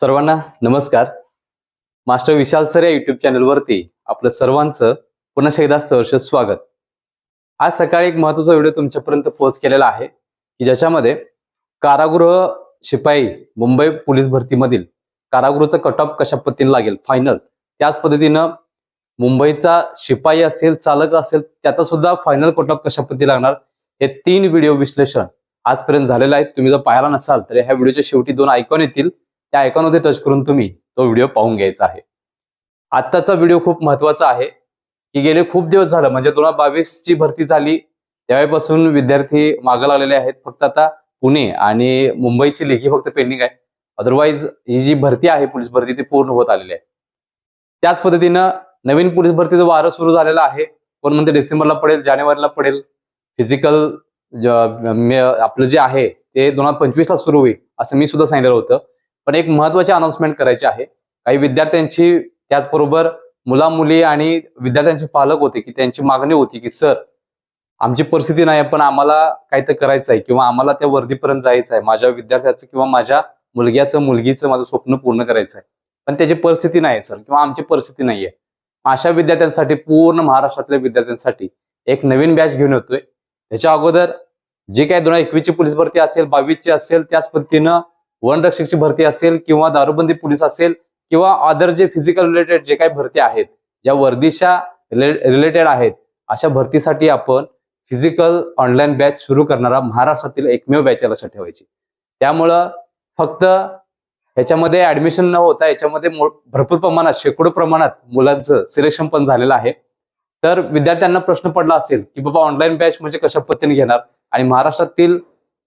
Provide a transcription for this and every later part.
सर्वांना नमस्कार. Master Vishal sir या युट्यूब चॅनलवरती आपलं सर्वांचं पुन्हा एकदा सहर्ष स्वागत. आज सकाळी एक महत्त्वाचा व्हिडिओ तुमच्यापर्यंत पोहोच केलेला आहे की ज्याच्यामध्ये कारागृह शिपाई मुंबई पोलीस भरतीमधील कारागृहचं कट ऑफ कशा पद्धतीने लागेल फायनल त्याच पद्धतीनं मुंबईचा शिपाई असेल चालक असेल त्याचा सुद्धा फायनल कट ऑफ कशा पद्धती लागणार हे तीन व्हिडिओ विश्लेषण आजपर्यंत झालेलं आहे. तुम्ही जर पाहायला नसाल तर ह्या व्हिडिओच्या शेवटी दोन आयकॉन येतील. त्या आयकॉनमध्ये टच करून तुम्ही तो व्हिडिओ पाहून घ्यायचा आहे. आत्ताचा व्हिडिओ खूप महत्त्वाचा आहे. की गेले खूप दिवस झालं म्हणजे दोन हजार बावीस ची भरती झाली. त्यावेळेपासून विद्यार्थी मागं लागलेले आहेत. फक्त आता पुणे आणि मुंबईची लेखी फक्त पेंडिंग आहे. अदरवाईज ही जी भरती आहे पोलीस भरती ती पूर्ण होत आलेली आहे. त्याच पद्धतीनं नवीन पोलीस भरतीचं वारं सुरू झालेलं आहे. कोण म्हणते डिसेंबरला पडेल जानेवारीला पडेल. फिजिकल आपलं जे आहे ते दोन हजार पंचवीसला सुरू होईल असं मी सुद्धा सांगितलं होतं. पण एक महत्वाची अनाउन्समेंट करायची आहे. काही विद्यार्थ्यांची त्याचबरोबर मुला मुली आणि विद्यार्थ्यांचे पालक होते की त्यांची मागणी होती की सर आमची परिस्थिती नाही पण आम्हाला काही तर करायचं आहे किंवा आम्हाला त्या वर्दीपर्यंत जायचं आहे माझ्या विद्यार्थ्याचं किंवा माझ्या मुलग्याचं मुलगीचं माझं स्वप्न पूर्ण करायचं आहे पण त्याची परिस्थिती नाही सर किंवा आमची परिस्थिती नाहीये. अशा विद्यार्थ्यांसाठी पूर्ण महाराष्ट्रातल्या विद्यार्थ्यांसाठी एक नवीन बॅच घेऊन येतोय. त्याच्या अगोदर जे काही दोन हजार एकवीसची पोलीस भरती असेल बावीसची असेल त्याच पद्धतीनं वनरक्षकची भरती असेल किंवा दारूबंदी पोलीस असेल किंवा अदर जे फिजिकल रिलेटेड जे काही भरती आहेत ज्या वर्दीच्या रिलेटेड आहेत अशा भरतीसाठी आपण फिजिकल ऑनलाईन बॅच सुरू करणारा महाराष्ट्रातील एकमेव बॅच या लक्षात ठेवायची. त्यामुळं फक्त याच्यामध्ये ऍडमिशन न होता याच्यामध्ये भरपूर प्रमाणात शेकडो प्रमाणात मुलांचं सिलेक्शन पण झालेलं आहे. तर विद्यार्थ्यांना प्रश्न पडला असेल की बाबा ऑनलाईन बॅच म्हणजे कशा पद्धतीने घेणार? आणि महाराष्ट्रातील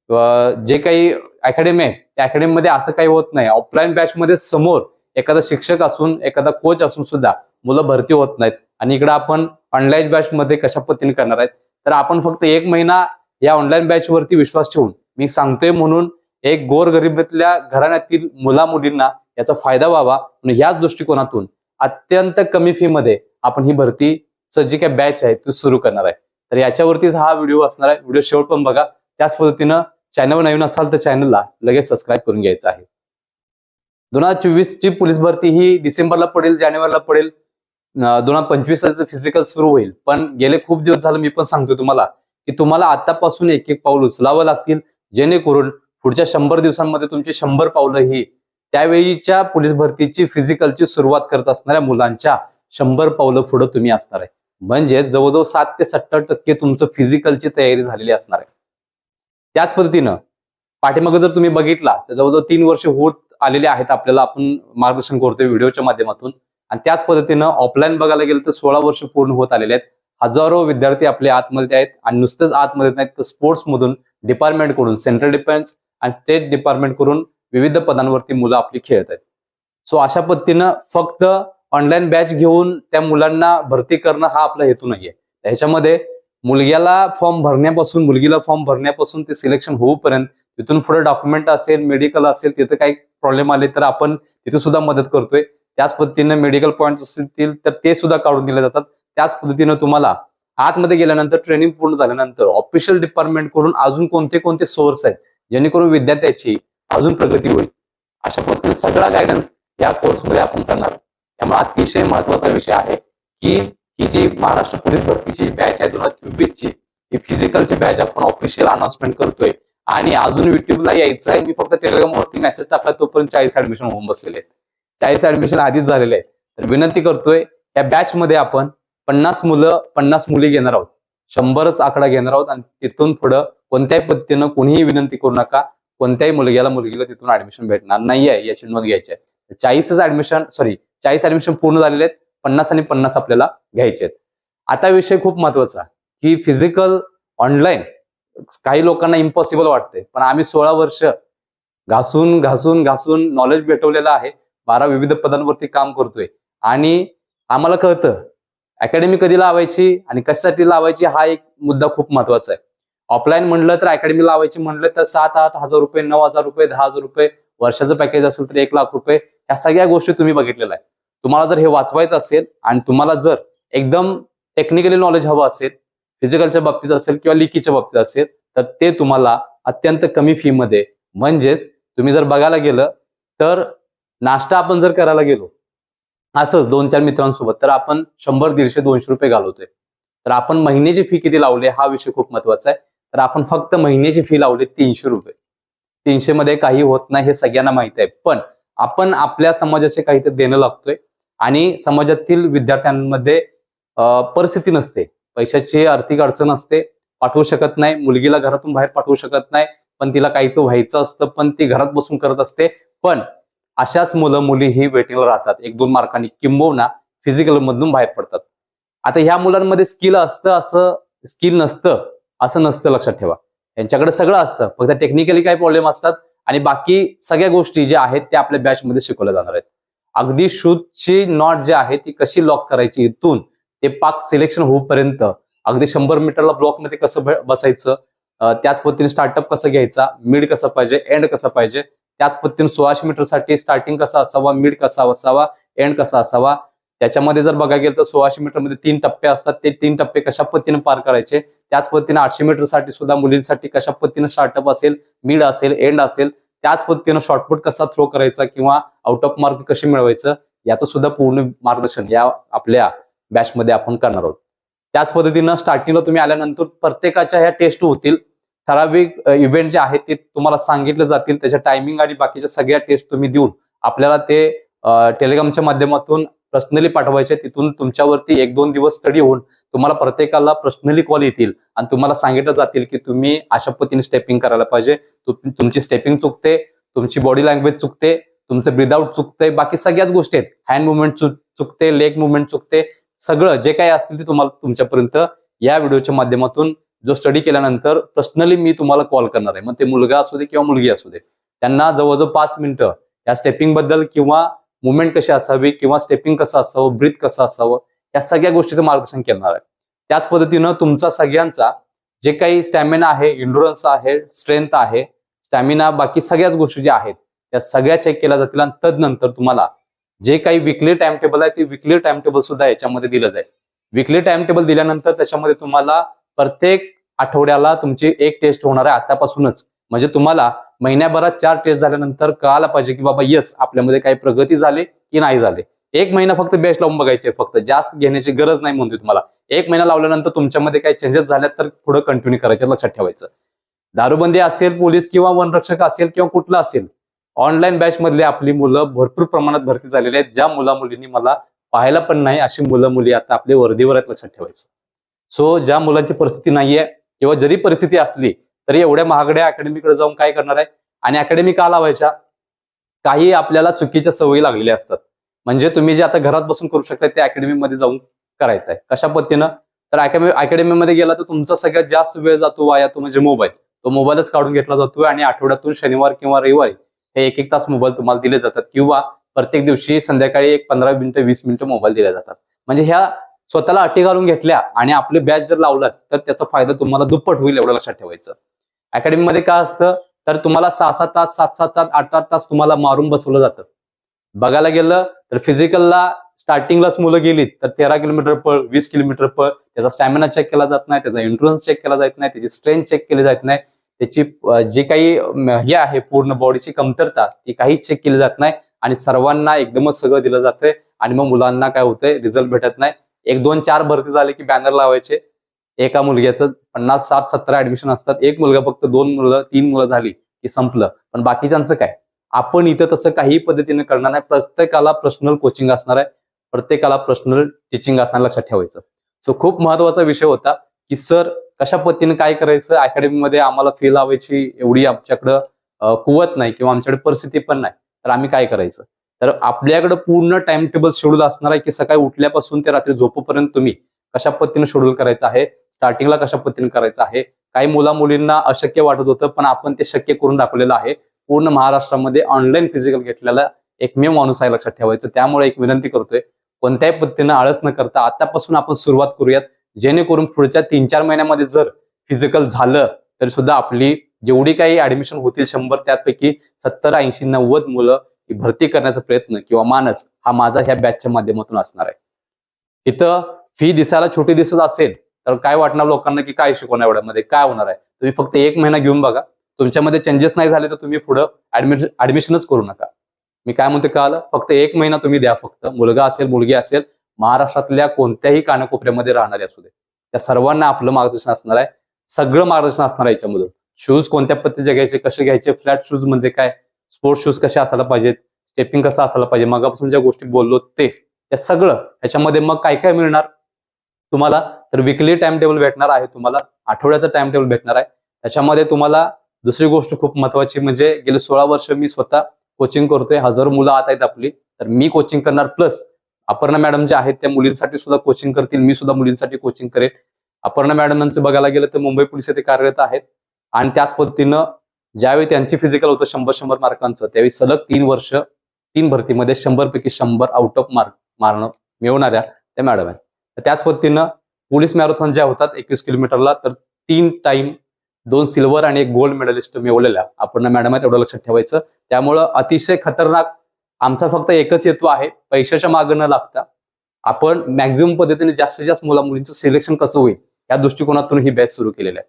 जे काही अकॅडमी आहे त्या अकॅडमीमध्ये असं काही होत नाही. ऑफलाईन बॅच मध्ये समोर एखादा शिक्षक असून एखादा कोच असून सुद्धा मुलं भरती होत नाहीत. आणि इकडे आपण ऑनलाईन बॅच मध्ये कशा पद्धतीने करणार आहेत? तर आपण फक्त एक महिना या ऑनलाईन बॅच वरती विश्वास ठेवून मी सांगतोय म्हणून एक गोरगरिबीतल्या घराण्यातील मुला मुलींना याचा फायदा व्हावा. आणि याच दृष्टिकोनातून अत्यंत कमी फी मध्ये आपण ही भरतीचं जी काही बॅच आहे ती सुरू करणार आहे. तर याच्यावरतीच हा व्हिडिओ असणार आहे. व्हिडिओ शेवट पण बघा. त्याच पद्धतीनं चॅनलवर नवीन असाल तर चॅनलला लगेच सबस्क्राईब करून घ्यायचं आहे. दोन हजार चोवीस ची पोलीस भरती ही डिसेंबरला पडेल जानेवारीला पडेल. दोन हजार पंचवीस फिजिकल सुरू होईल. पण गेले खूप दिवस झालं मी पण सांगतो तुम्हाला की तुम्हाला आतापासून एक एक पाऊल उचलावं लागतील जेणेकरून पुढच्या शंभर दिवसांमध्ये तुमची शंभर पावलं ही त्यावेळीच्या पोलीस भरतीची फिजिकलची सुरुवात करत असणाऱ्या मुलांच्या शंभर पावलं पुढे तुम्ही असणार आहे. म्हणजे जवळजवळ सात ते सत्तर टक्के तुमचं फिजिकलची तयारी झालेली असणार आहे. त्याच पद्धतीनं पाठीमागं जर तुम्ही बघितला तर जवळजवळ तीन वर्ष होत आलेले आहेत आपल्याला आपण मार्गदर्शन करतोय व्हिडिओच्या माध्यमातून. आणि त्याच पद्धतीनं ऑफलाईन बघायला गेलं तर सोळा वर्ष पूर्ण होत आलेले आहेत. हजारो विद्यार्थी आपले आतमध्ये आहेत आणि नुसतेच आतमध्ये नाहीत तर स्पोर्ट्स मधून सेंट्रल डिफेन्स आणि स्टेट डिपार्टमेंट करून विविध पदांवरती मुलं आपली खेळत आहेत. सो अशा पद्धतीनं फक्त ऑनलाईन बॅच घेऊन त्या मुलांना भरती करणं हा आपला हेतू नाहीये. ह्याच्यामध्ये मुलग्याला फॉर्म भरण्यापासून मुलगीला फॉर्म भरण्यापासून ते सिलेक्शन होऊपर्यंत तिथून पुढे डॉक्युमेंट असेल मेडिकल असेल तिथे काही प्रॉब्लेम आले तर आपण तिथे सुद्धा मदत करतोय. त्याच पद्धतीने मेडिकल पॉईंट असतील तर ते सुद्धा काढून दिले जातात. त्याच पद्धतीनं तुम्हाला आतमध्ये गेल्यानंतर ट्रेनिंग पूर्ण झाल्यानंतर ऑफिशियल डिपार्टमेंटकडून अजून कोणते कोणते सोर्स आहेत जेणेकरून विद्यार्थ्याची अजून प्रगती होईल. अशा पद्धतीने सगळा गायडन्स या कोर्समध्ये आपण करणार. त्यामुळे अतिशय महत्त्वाचा विषय आहे की ही जी महाराष्ट्र पोलीस भरतीची बॅच आहे दोन हजार चोवीस ची ही फिजिकलची बॅच आपण ऑफिशियल अनाउन्समेंट करतोय. आणि अजून युट्यूबला यायचं आहे. मी फक्त टेलिग्रामवरती मेसेज टाकला तोपर्यंत चाळीस ऍडमिशन होऊन बसलेले आहेत. चाळीस ऍडमिशन आधीच झालेले आहेत. तर विनंती करतोय या बॅच मध्ये आपण पन्नास मुलं पन्नास मुली घेणार आहोत. शंभरच आकडा घेणार आहोत. आणि तिथून पुढं कोणत्याही पद्धतीनं कोणीही विनंती करू नका. कोणत्याही मुलग्याला मुलगीला तिथून ऍडमिशन भेटणार नाही आहे याची नोंद घ्यायची आहे. चाळीसच ऍडमिशन सॉरी चाळीस ऍडमिशन पूर्ण झालेले आहेत. पन्नास आणि पन्नास आपल्याला घ्यायचे आहेत आता विषय खूप महत्त्वाचा की फिजिकल ऑनलाईन काही लोकांना इम्पॉसिबल वाटते पण आम्ही सोळा वर्ष घासून घासून घासून नॉलेज भेटवलेलं आहे. बारा विविध पदांवरती काम करतोय. आणि आम्हाला कळतं अकॅडमी कधी लावायची आणि कशासाठी लावायची हा एक मुद्दा खूप महत्त्वाचा आहे. ऑफलाईन म्हणलं तर अकॅडमी लावायची म्हणलं तर सात आठ हजार रुपये नऊ हजार रुपये दहा हजार रुपये वर्षाचं पॅकेज असेल तर एक लाख रुपये या सगळ्या गोष्टी तुम्ही बघितलेल्या आहे तुम्हाला जर हे वाचवायचं असेल आणि तुम्हाला जर एकदम टेक्निकली नॉलेज हवं असेल फिजिकलच्या बाबतीत असेल किंवा लिकीच्या बाबतीत असेल तर ते तुम्हाला अत्यंत कमी फी मध्ये म्हणजेच तुम्ही जर बघायला गेलं तर नाश्ता आपण जर करायला गेलो असंच दोन चार मित्रांसोबत तर आपण शंभर दीडशे दोनशे रुपये घालवतोय. तर आपण महिन्याची फी किती लावली हा विषय खूप महत्त्वाचा आहे. तर आपण फक्त महिन्याची फी लावली तीनशे रुपये. तीनशे मध्ये काही होत नाही हे सगळ्यांना माहीत आहे. पण आपण आपल्या समाजाचे काहीतरी देणं लागतोय. आणि समाजातील विद्यार्थ्यांमध्ये परिस्थिती नसते. पैशाची आर्थिक अडचण असते. पाठवू शकत नाही. मुलगीला घरातून बाहेर पाठवू शकत नाही. पण तिला काही तर व्हायचं असतं. पण ती घरात बसून करत असते. पण अशाच मुलं मुली ही वेटिंगला राहतात. एक दोन मार्कांनी किंबवना फिजिकल मधून बाहेर पडतात. आता ह्या मुलांमध्ये स्किल असतं असं स्किल नसतं असं नसतं लक्षात ठेवा. यांच्याकडे सगळं असतं. फक्त टेक्निकली काही प्रॉब्लेम असतात. आणि बाकी सगळ्या गोष्टी ज्या आहेत त्या आपल्या बॅचमध्ये शिकवल्या जाणार आहेत. अगदी शूजची नॉट जी आहे ती कशी लॉक करायची इथून ते पाक सिलेक्शन होऊपर्यंत अगदी शंभर मीटरला ब्लॉकमध्ये कसं बसायचं त्याच पद्धतीने स्टार्टअप कसं घ्यायचा मिड कसा पाहिजे एंड कसा पाहिजे त्याच पद्धतीने सोळाशे मीटरसाठी स्टार्टिंग कसा असावा मिड कसा असावा एंड कसा असावा त्याच्यामध्ये जर बघा गेलं तर सोळाशे मीटरमध्ये तीन टप्पे असतात ते तीन टप्पे कशा पद्धतीने पार करायचे त्याच पद्धतीने आठशे मीटरसाठी सुद्धा मुलींसाठी कशा पद्धतीने स्टार्टअप असेल मिड असेल एंड असेल त्याच पद्धतीनं शॉर्टपुट कसा थ्रो करायचा किंवा आउट ऑफ मार्क कसे मिळवायचं याचं सुद्धा पूर्ण मार्गदर्शन या आपल्या बॅचमध्ये आपण करणार आहोत. त्याच पद्धतीनं स्टार्टिंगला तुम्ही आल्यानंतर प्रत्येकाच्या ह्या टेस्ट होतील. ठराविक इव्हेंट जे आहेत ते तुम्हाला सांगितले जातील. त्याच्या टायमिंग आणि बाकीच्या सगळ्या टेस्ट तुम्ही देऊन आपल्याला ते टेलिग्रामच्या माध्यमातून पर्सनली पाठवायचे. तिथून तुमच्यावरती एक दोन दिवस स्टडी होऊन तुम्हाला प्रत्येकाला पर्सनली कॉल येतील आणि तुम्हाला सांगितलं जातील की तुम्ही अशा पद्धतीने स्टेपिंग करायला पाहिजे. तुमची स्टेपिंग चुकते तुमची बॉडी लँग्वेज चुकते तुमचं ब्रिदआउट चुकते बाकी सगळ्याच गोष्टी आहेत. हँड मुवमेंट चुकते लेग मुवमेंट चुकते सगळं जे काही असतील ते तुम्हाला तुमच्यापर्यंत या व्हिडिओच्या माध्यमातून जो स्टडी केल्यानंतर पर्सनली मी तुम्हाला कॉल करणार आहे. मग ते मुलगा असू दे किंवा मुलगी असू दे त्यांना जवळजवळ पाच मिनिटं या स्टेपिंगबद्दल किंवा मुवमेंट कशी असावी किंवा स्टेपिंग कसं असावं ब्रीथ कसं असावं या सगळ्या गोष्टीचं मार्गदर्शन करणार आहे त्याच पद्धतीनं तुमचा सगळ्यांचा जे काही स्टॅमिना आहे इंडुरन्स आहे स्ट्रेंथ आहे स्टॅमिना बाकी सगळ्याच गोष्टी ज्या आहेत त्या सगळ्या चेक केल्या जातील आणि तदनंतर तुम्हाला जे काही विकली टाइम टेबल आहे ते विकली टाइम टेबल सुद्धा याच्यामध्ये दिलं जाईल. विकली टाइम टेबल दिल्यानंतर त्याच्यामध्ये तुम्हाला प्रत्येक आठवड्याला तुमची एक टेस्ट होणार आहे आतापासूनच. म्हणजे तुम्हाला महिन्याभरात चार टेस्ट झाल्यानंतर कळायला पाहिजे की बाबा येस आपल्यामध्ये काही प्रगती झाली की नाही झाली. एक महिना फक्त बेस्ट लावून बघायचे फक्त. जास्त घेण्याची गरज नाही म्हणतोय तुम्हाला. एक महिना लावल्यानंतर तुमच्यामध्ये काही चेंजेस झाल्या तर पुढे कंटिन्यू करायचे लक्षात ठेवायचं. दारूबंदी असेल पोलीस किंवा वनरक्षक असेल किंवा कुठलं असेल ऑनलाईन बॅच मधले आपली मुलं भरपूर प्रमाणात भरती झालेली आहेत. ज्या मुला मुलींनी मला पाहायला पण नाही अशी मुलं मुली आता आपल्या वर्दीवर आहेत लक्षात ठेवायचं. सो ज्या मुलांची परिस्थिती नाहीये किंवा जरी परिस्थिती असली तरी एवढ्या महागड्या अकॅडमीकडे जाऊन काय करणार आहे? आणि अकॅडमी का लावायच्या? काही आपल्याला चुकीच्या सवयी लागलेल्या असतात. म्हणजे तुम्ही जे आता घरात बसून करू शकता ते अकॅडमीमध्ये जाऊन करायचं आहे कशा पद्धतीनं? तर अकॅडमी अकॅडमीमध्ये गेला तर तुमचा सगळ्यात जास्त वेळ जातो वाया तो म्हणजे मोबाईल तो मोबाईलच काढून घेतला जातोय आणि आठवड्यातून शनिवार किंवा रविवारी हे एक एक तास मोबाईल तुम्हाला दिले जातात. किंवा प्रत्येक दिवशी संध्याकाळी एक पंधरा मिनिटं वीस मिनिटं मोबाईल दिले जातात. म्हणजे ह्या स्वतःला अटी घालून घेतल्या आणि आपले बॅच जर लावलात तर त्याचा फायदा तुम्हाला दुप्पट होईल एवढं लक्षात ठेवायचं. अकॅडमीमध्ये काय असतं? तर तुम्हाला सहा सात तास सात सात तास आठ आठ तास तुम्हाला मारून बसवलं जातं. बघायला गेलं तर फिजिकलला स्टार्टिंगलाच मुलं गेलीत तर तेरा किलोमीटर पळ वीस किलोमीटर पळ त्याचा स्टॅमिना चेक केला जात नाही त्याचा एन्ट्रन्स चेक केला जात नाही त्याची स्ट्रेंथ चेक केली जात नाही त्याची जे काही हे आहे पूर्ण बॉडीची कमतरता ती काहीच चेक केली जात नाही आणि सर्वांना एकदमच सगळं दिलं जातंय आणि मग मुलांना काय होतंय रिझल्ट भेटत नाही. एक दोन चार भरती झाले की बॅनर लावायचे. एका मुलग्याचं पन्नास साठ सत्तर ऍडमिशन असतात. एक मुलगा फक्त दोन मुलं तीन मुलं झाली की संपलं. पण बाकीच्यांचं काय? आपण इथं तसं काही पद्धतीने करणार नाही. प्रत्येकाला पर्सनल कोचिंग असणार आहे. प्रत्येकाला पर्सनल टीचिंग असणार लक्षात ठेवायचं. सो खूप महत्त्वाचा विषय होता की सर कशा पद्धतीने काय करायचं? अकॅडमीमध्ये आम्हाला फी लावायची एवढी आमच्याकडं कुवत नाही किंवा आमच्याकडे परिस्थिती पण नाही. तर आम्ही काय करायचं? तर आपल्याकडे पूर्ण टाइम टेबल शेड्यूल असणार आहे की सकाळी उठल्यापासून ते रात्री झोपपर्यंत तुम्ही कशा पद्धतीने शेड्यूल करायचं आहे? स्टार्टिंगला कशा पद्धतीने करायचं आहे? काही मुला मुलींना अशक्य वाटत होतं पण आपण ते शक्य करून दाखवलेलं आहे. पूर्ण महाराष्ट्रामध्ये ऑनलाईन फिजिकल घेतलेला एकमेव माणूस आहे लक्षात ठेवायचं. त्यामुळे एक विनंती करतोय कोणत्याही पद्धतीनं आळस न करता आतापासून आपण सुरुवात करूयात. जेणेकरून पुढच्या तीन चार महिन्यामध्ये जर फिजिकल झालं तरी सुद्धा आपली जेवढी काही ऍडमिशन होतील शंभर त्यापैकी सत्तर ऐंशी नव्वद मुलं ही भरती करण्याचा प्रयत्न किंवा मानस हा माझा ह्या बॅचच्या माध्यमातून असणार आहे. इथं फी दिसायला छोटी दिसत असेल तर काय वाटणार लोकांना की काय शिकवणार एवढ्यामध्ये? काय होणार आहे? तुम्ही फक्त एक महिना घेऊन बघा. तुमच्यामध्ये चेंजेस नाही झाले तर तुम्ही पुढं ऍडमिशन ऍडमिशनच करू नका. मी काय म्हणतो कळालं? फक्त एक महिना तुम्ही द्या फक्त. मुलगा असेल मुलगी असेल महाराष्ट्रातल्या कोणत्याही कानाकोपऱ्यामध्ये राहणारे असू दे. त्या सर्वांना आपलं मार्गदर्शन असणार आहे. सगळं मार्गदर्शन असणार आहे याच्यामधून. शूज कोणत्या पद्धतीचे घ्यायचे कसे घ्यायचे फ्लॅट शूज म्हणजे काय? स्पोर्ट्स शूज कसे असायला पाहिजेत? स्टेपिंग कसं असायला पाहिजे? मगापासून ज्या गोष्टी बोललो ते. या सगळं याच्यामध्ये मग काय काय मिळणार? तुम्हाला तर विकली टाइम टेबल भेटणार आहे तुम्हाला. आठवड्याचं टाइम टेबल भेटणार आहे. त्याच्यामध्ये तुम्हाला दुसरी गोष्ट खूप महत्वाची म्हणजे गेले सोळा वर्ष मी स्वतः कोचिंग करतोय. हजारो मुलं आत आहेत आपली. तर मी कोचिंग करणार प्लस अपर्णा मॅडम ज्या आहेत त्या मुलींसाठी सुद्धा कोचिंग करतील. मी सुद्धा मुलींसाठी कोचिंग करेन. अपर्णा मॅडमांचं बघायला गेलं तर मुंबई पोलीस येथे कार्यरत आहेत. आणि त्याच पद्धतीनं ज्यावेळी त्यांची फिजिकल होतं शंभर शंभर मार्कांचं त्यावेळी सलग तीन वर्ष तीन भरतीमध्ये शंभर पैकी शंभर आउट ऑफ मार्क मारणं मिळवणाऱ्या त्या मॅडम आहेत. तर त्याच पद्धतीनं पोलीस मॅरेथॉन ज्या होतात एकवीस किलोमीटरला तर तीन टाइम दोन सिल्वर आणि एक गोल्ड मेडलिस्ट मिळवलेल्या आपण मॅडम आहे तेवढं लक्षात ठेवायचं. त्यामुळं अतिशय खतरनाक आमचा फक्त एकच हेतू आहे पैशाच्या मागं न लागता आपण मॅक्झिमम पद्धतीने जास्तीत जास्त मुला मुलींचं सिलेक्शन कसं होईल या दृष्टिकोनातून ही बॅच सुरू केलेली आहे.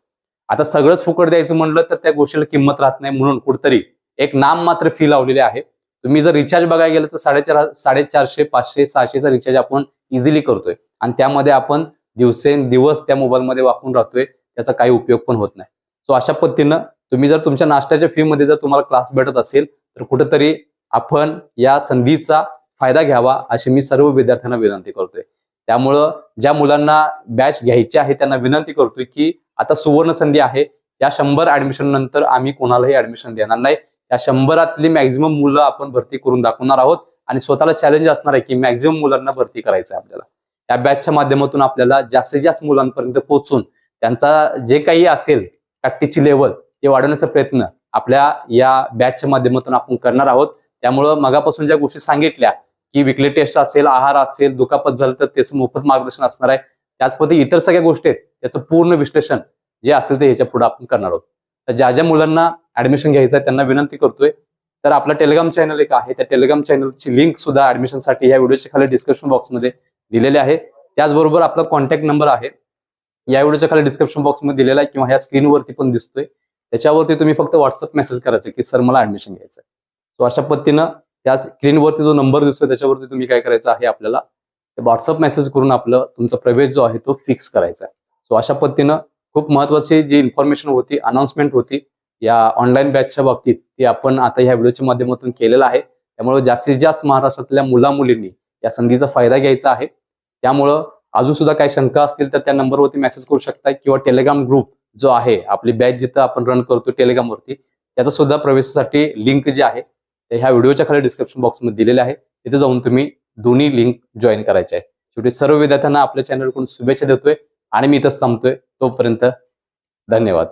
आता सगळंच फुकट द्यायचं म्हणलं तर त्या गोष्टीला किंमत राहत नाही म्हणून कुठतरी एक नाम मात्र फी लावलेली आहे. तुम्ही जर रिचार्ज बघायला गेलं तर साडेचार साडेचारशे पाचशे सहाशेचा रिचार्ज आपण इझिली करतोय. आणि त्यामध्ये आपण दिवसेंदिवस त्या मोबाईलमध्ये वापरून राहतोय त्याचा काही उपयोग पण होत नाही. सो अशा पद्धतीनं तुम्ही जर तुमच्या नाश्त्याच्या फी मध्ये जर तुम्हाला क्लास भेटत असेल तर कुठेतरी आपण या संधीचा फायदा घ्यावा अशी मी सर्व विद्यार्थ्यांना विनंती करतोय. त्यामुळं ज्या मुलांना बॅच घ्यायची आहे त्यांना विनंती करतोय की आता सुवर्ण संधी आहे या शंभर ऍडमिशन नंतर आम्ही कोणालाही ऍडमिशन देणार नाही. या शंभरातली मॅक्झिमम मुलं आपण भरती करून दाखवणार आहोत आणि स्वतःला चॅलेंज असणार आहे की मॅक्झिमम मुलांना भरती करायचं आहे आपल्याला. या बॅचच्या माध्यमातून आपल्याला जास्तीत जास्त मुलांपर्यंत पोहोचून त्यांचा जे काही असेल प्रॅक्टिसची लेवल ते वाढवण्याचा प्रयत्न आपल्या या बॅचच्या माध्यमातून आपण करणार आहोत. त्यामुळं मगापासून ज्या गोष्टी सांगितल्या की विकली टेस्ट असेल आहार असेल दुखापत झालं तर त्याचं मोफत मार्गदर्शन असणार आहे. त्याच पद्धती इतर सगळ्या गोष्टी आहेत त्याचं पूर्ण विश्लेषण जे असेल ते ह्याच्या पुढे आपण करणार आहोत. तर ज्या ज्या मुलांना ऍडमिशन घ्यायचं आहे त्यांना विनंती करतोय. तर आपला टेलिग्राम चॅनल एक आहे. त्या टेलिग्राम चॅनलची लिंक सुद्धा ऍडमिशनसाठी या व्हिडिओच्या खाली डिस्क्रिप्शन बॉक्समध्ये दिलेले आहे. त्याचबरोबर आपला कॉन्टॅक्ट नंबर आहे. या व्हिडिओच्या खाली डिस्क्रिप्शन बॉक्समध्ये दिलेला आहे किंवा ह्या स्क्रीनवरती पण दिसतोय. त्याच्यावरती तुम्ही फक्त व्हॉट्सअप मेसेज करायचं की सर मला ऍडमिशन घ्यायचं आहे सो अशा पद्धतीनं त्या स्क्रीनवरती जो नंबर दिसतोय त्याच्यावरती तुम्ही काय करायचं आहे आपल्याला व्हॉट्सअप मेसेज करून आपलं तुमचा प्रवेश जो आहे तो फिक्स करायचा आहे. सो अशा पद्धतीनं खूप महत्वाची जी इन्फॉर्मेशन होती अनाउन्समेंट होती या ऑनलाईन बॅचच्या बाबतीत ती आपण आता ह्या व्हिडिओच्या माध्यमातून केलेलं आहे. त्यामुळे जास्तीत जास्त महाराष्ट्रातल्या मुला मुलींनी या संधीचा फायदा घ्यायचा आहे. त्यामुळं अजून सुद्धा काही शंका असतील तर त्या नंबरवरती मेसेज करू शकता किंवा टेलिग्राम ग्रुप जो आहे आपली बॅच जिथं आपण रन करतो टेलिग्रामवरती त्याचा सुद्धा प्रवेशासाठी लिंक जी आहे ते ह्या व्हिडिओच्या खाली डिस्क्रिप्शन बॉक्समध्ये दिलेले आहे. तिथे जाऊन तुम्ही दोन्ही लिंक जॉईन करायचे आहे शेवटी सर्व विद्यार्थ्यांना आपल्या चॅनलकडून शुभेच्छा देतोय आणि मी इथं थांबतोय. तोपर्यंत धन्यवाद.